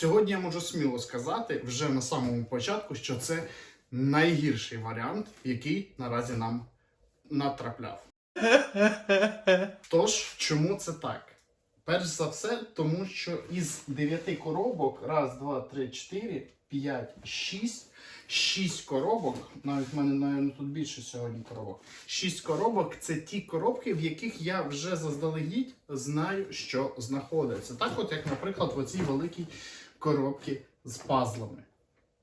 Сьогодні я можу сміло сказати вже на самому початку, що це найгірший варіант, який наразі нам натрапляв. Тож, чому це так? Перш за все, тому що із 9 коробок, раз, два, три, чотири, п'ять, шість, шість коробок, навіть в мене, навіть, тут більше сьогодні коробок. Шість коробок це ті коробки, в яких я вже заздалегідь знаю, що знаходиться. Так, от, як, наприклад, в оцій великій коробці з пазлами.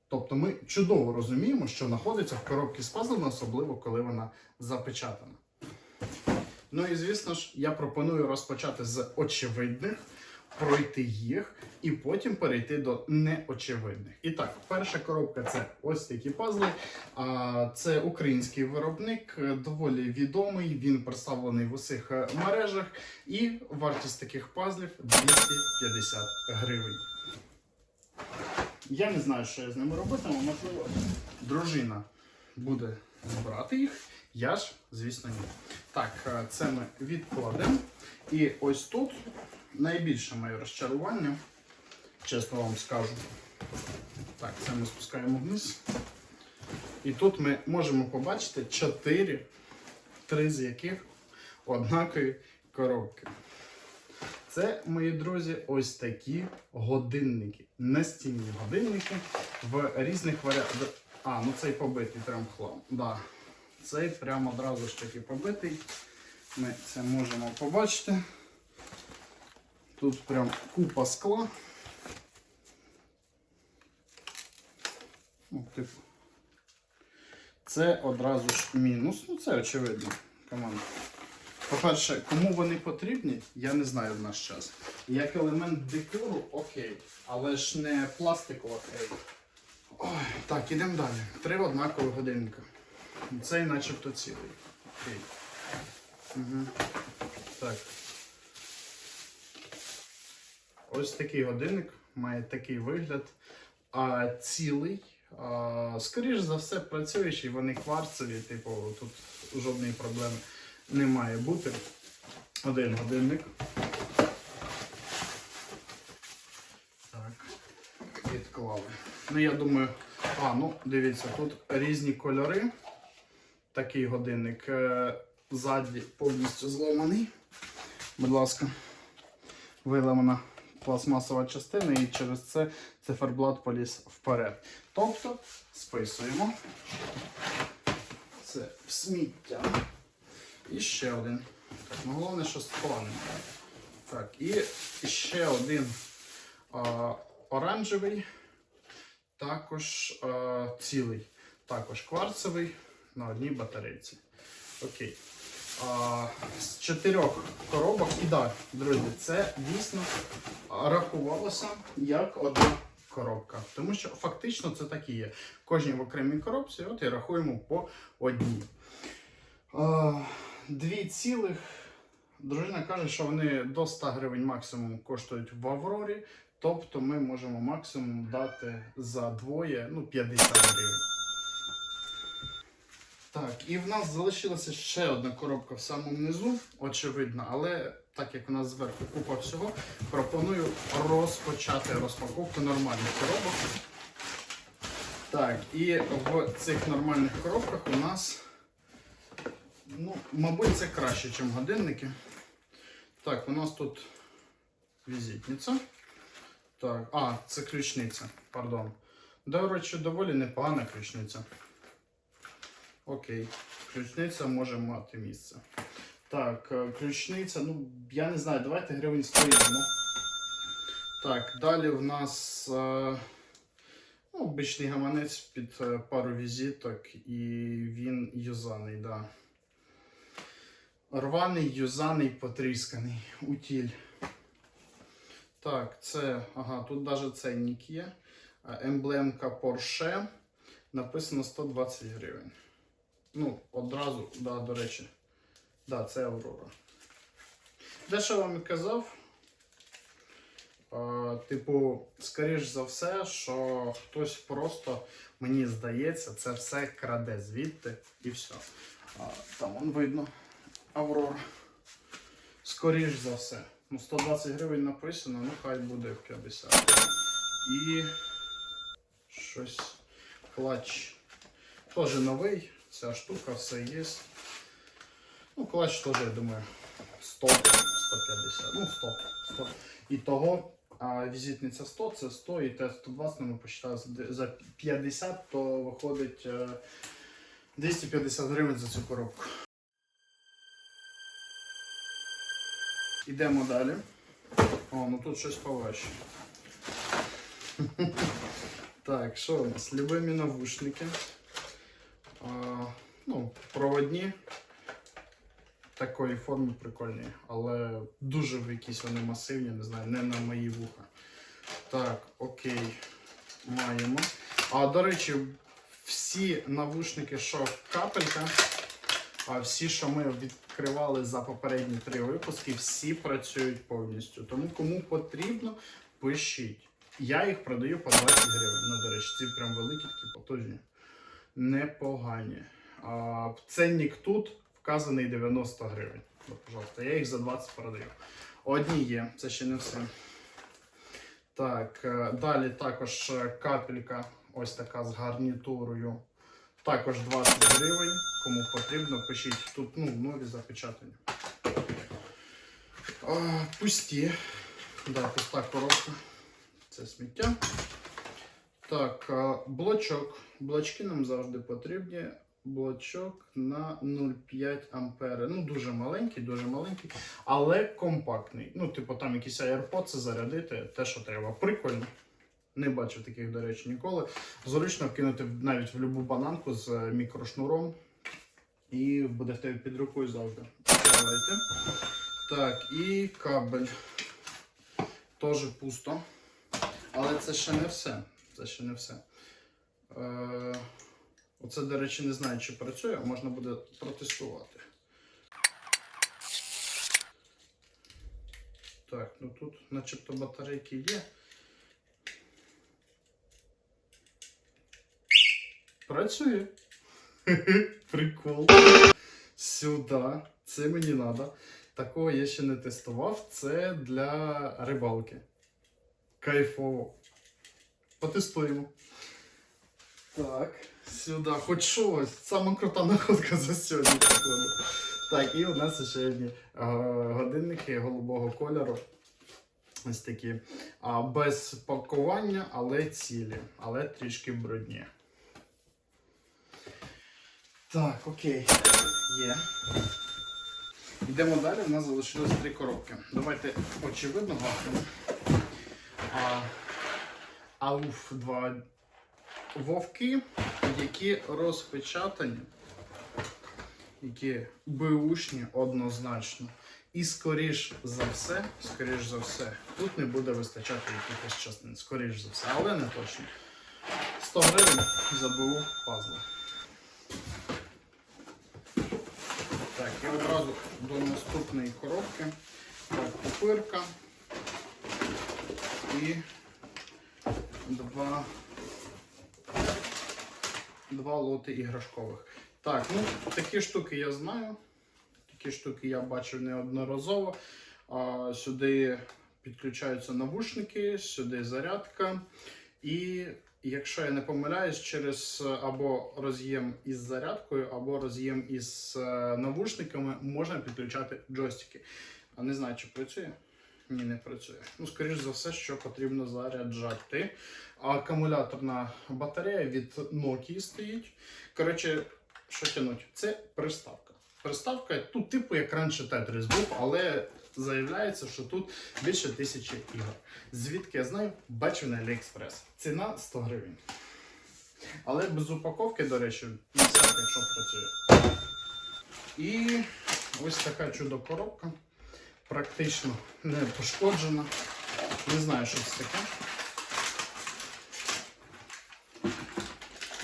Тобто ми чудово розуміємо, що знаходиться в коробці з пазлами, особливо коли вона запечатана. Ну і звісно ж, я пропоную розпочати з очевидних, пройти їх і потім перейти до неочевидних. І так, перша коробка це ось такі пазли. Це український виробник, е, доволі відомий. Він представлений в усіх е, мережах. І вартість таких пазлів 250 гривень. Я не знаю, що я з ними робитиму, можливо, дружина буде збирати їх. Я ж, звісно, ні. Так, е, це ми відкладемо. І ось тут найбільше моє розчарування, чесно вам скажу. Так, це ми спускаємо вниз. І тут ми можемо побачити 4, три з яких однакові коробки. Це, мої друзі, ось такі годинники. Настінні годинники в різних варіантах. А, ну цей побитий прям хлам. Да. Цей прямо одразу ж таки побитий. Ми це можемо побачити. Тут прям купа скла. Ну, типу. Це одразу ж мінус. Ну, це очевидно, команда. По-перше, кому вони потрібні, я не знаю в наш час. Як елемент декору, окей, але ж не пластиково окей. Ой, так, ідемо далі. Три однакові годинника. Цей начебто цілий. Окей. Угу. Так. Ось такий годинник має такий вигляд. А цілий. А, скоріш за все, працюючий, вони кварцеві, типу, тут жодної проблеми не має бути. Один годинник. Так, відклали. Ну, я думаю, а, ну, дивіться, тут різні кольори. Такий годинник е, ззаді повністю зломаний. Будь ласка, виламана пластмасова частина і через це циферблат поліз вперед. Тобто списуємо. Це в сміття. І ще один. Так, ну головне, що складно. Так, і ще один а, оранжевий, також а, цілий, також кварцевий на одній батарейці. Окей. А, з чотирьох коробок, і так, друзі, це дійсно рахувалося як одна коробка. Тому що фактично це так і є. Кожній в окремій коробці, от і рахуємо по одній. А, Дві цілих. Дружина каже, що вони до 100 гривень максимум коштують в Аврорі. Тобто ми можемо максимум дати за двоє ну, 50 гривень. Так, і в нас залишилася ще одна коробка в самому низу, очевидно, але так як у нас зверху купа всього, пропоную розпочати розпаковку нормальних коробок. Так, і в цих нормальних коробках у нас, ну, мабуть, це краще, ніж годинники. Так, у нас тут візитниця. Так, а, це ключниця, пардон. До речі, доволі непогана ключниця. Окей, ключниця може мати місце. Так, е, ключниця, ну, я не знаю, давайте гривень 100 візьму. Так, далі в нас е, ну, обичний гаманець під е, пару візиток і він юзаний, да. Рваний, юзаний, потрісканий, утіль. Так, це, ага, тут навіть ценник є. Емблемка Porsche. Написано 120 гривень. Ну, одразу, да, до речі. Да, це Аврора. Де що вам і казав? Типу, скоріш за все, що хтось просто, мені здається, це все краде звідти і все. Там вон видно Аврора. Скоріш за все. Ну, 120 гривень написано, ну хай буде 50. І щось клач. Теж новий, ця штука, все є. Ну, клач теж, я думаю, 100, 150, ну 100, 100. І того, а візитниця 100, це 100, і те 120 ми посчитали за 50, то виходить е, 250 гривень за цю коробку. Ідемо далі. О, ну тут щось поважче. Так, що у нас? Любимі навушники. А, ну, проводні. Такої форми прикольні, але дуже якісь вони масивні, не знаю, не на мої вуха. Так, окей, маємо. А до речі, всі навушники, що капелька, а всі, що ми відкривали за попередні три випуски, всі працюють повністю. Тому кому потрібно, пишіть. Я їх продаю по 20 гривень. Ну, до речі, ці прям великі, такі потужні. Непогані. А, ценник тут вказаний 90 гривень. Пожалуйста, я їх за 20 продаю. Одні є, це ще не все. Так, е, далі також е, капелька, ось така з гарнітурою. Також 20 гривень. Кому потрібно, пишіть. Тут ну, нові запечатані. А, пусті. Да, пуста коробка. Це сміття. Так, блочок. Блочки нам завжди потрібні. Блочок на 0,5 ампери. Ну, дуже маленький, дуже маленький, але компактний. Ну, типу, там якісь AirPods зарядити, те, що треба. Прикольно. Не бачив таких, до речі, ніколи. Зручно вкинути навіть в будь-яку бананку з е, мікрошнуром. І буде в тебе під рукою завжди. Давайте. Так, і кабель. Теж пусто. Але це ще не все. Це ще не все. Е, оце, до речі, не знаю, чи працює, можна буде протестувати. Так, ну тут начебто батарейки є. Працює. Прикол. Сюди. Це мені треба. Такого я ще не тестував. Це для рибалки. Кайфово. Потестуємо. Так, сюди. Хоч щось. Сама крута находка за сьогодні. Так, і у нас ще одні е, годинники голубого кольору. Ось такі. А, без пакування, але цілі. Але трішки брудні. Так, окей. Є. Йдемо далі, у нас залишилось три коробки. Давайте очевидно гахнемо. А, ауф, два вовки, які розпечатані, які беушні однозначно. І скоріш за все, скоріш за все, тут не буде вистачати якихось частин. Скоріш за все, але не точно. 100 гривень за БУ пазли. Так, і одразу до наступної коробки. Так, пупирка і два, два лоти іграшкових. Так, ну такі штуки я знаю. Такі штуки я бачив неодноразово. А, сюди підключаються навушники, сюди зарядка. І якщо я не помиляюсь, через е, або роз'єм із зарядкою, або роз'єм із е, навушниками можна підключати джойстики. А не знаю, чи працює. Ні, не працює. Ну, скоріш за все, що потрібно заряджати. Акумуляторна батарея від Nokia стоїть. Коротше, що тянуть? Це приставка. Приставка тут, типу, як раніше Tetris був, але заявляється, що тут більше тисячі ігор. Звідки я знаю, бачу на AliExpress. Ціна 100 гривень. Але без упаковки, до речі, на сайт, якщо працює. І ось така чудо коробка. Практично не пошкоджена. Не знаю, що це таке.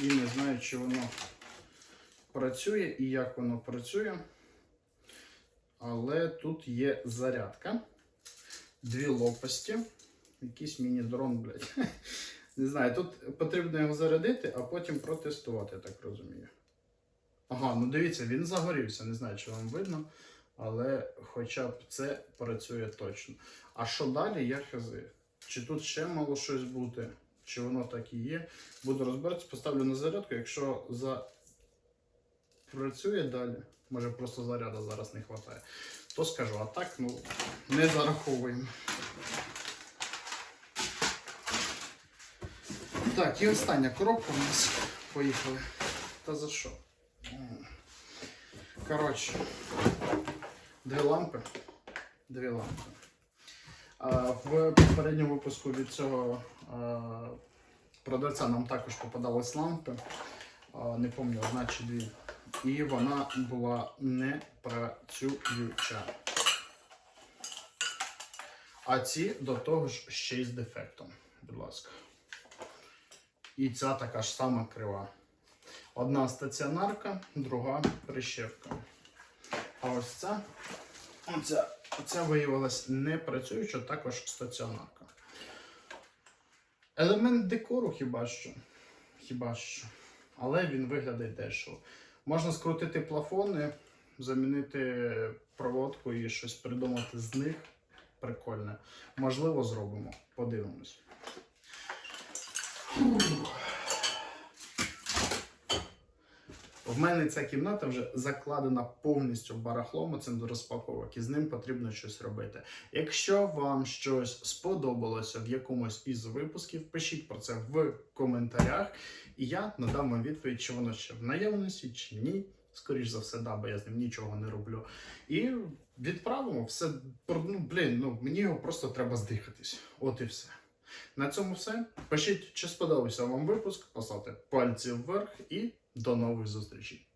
І не знаю, чи воно працює і як воно працює. Але тут є зарядка, дві лопасті, якийсь міні-дрон, блядь. Не знаю, тут потрібно його зарядити, а потім протестувати, так розумію. Ага, ну дивіться, він загорівся. Не знаю, чи вам видно, але хоча б це працює точно. А що далі, я хази. чи тут ще мало щось бути, чи воно так і є. Буду розбиратися, поставлю на зарядку, якщо за... працює далі, може просто заряду зараз не вистачає, то скажу, а так, ну, не зараховуємо. Так, і остання коробка у нас. Поїхали. Та за що? Коротше, дві лампи. Дві лампи. В попередньому випуску від цього продавця нам також попадались лампи. Не пам'ятаю, одна чи дві. І вона була не працююча. А ці до того ж ще й з дефектом. Будь ласка. І ця така ж сама крива. Одна стаціонарка, друга прищепка. А ось ця, оця, оця виявилась не працююча, також стаціонарка. Елемент декору хіба що. Хіба що. Але він виглядає дешево. Можна скрутити плафони, замінити проводку і щось придумати з них. Прикольне. Можливо, зробимо. Подивимось. В мене ця кімната вже закладена повністю барахлом цим до розпаковок, і з ним потрібно щось робити. Якщо вам щось сподобалося в якомусь із випусків, пишіть про це в коментарях, і я надам вам відповідь, чи воно ще в наявності, чи ні. Скоріш за все, да, бо я з ним нічого не роблю. І відправимо все. Ну, блін, ну мені його просто треба здихатись. От і все. На цьому все. Пишіть, чи сподобався вам випуск, поставте пальці вверх і до нових зустрічей.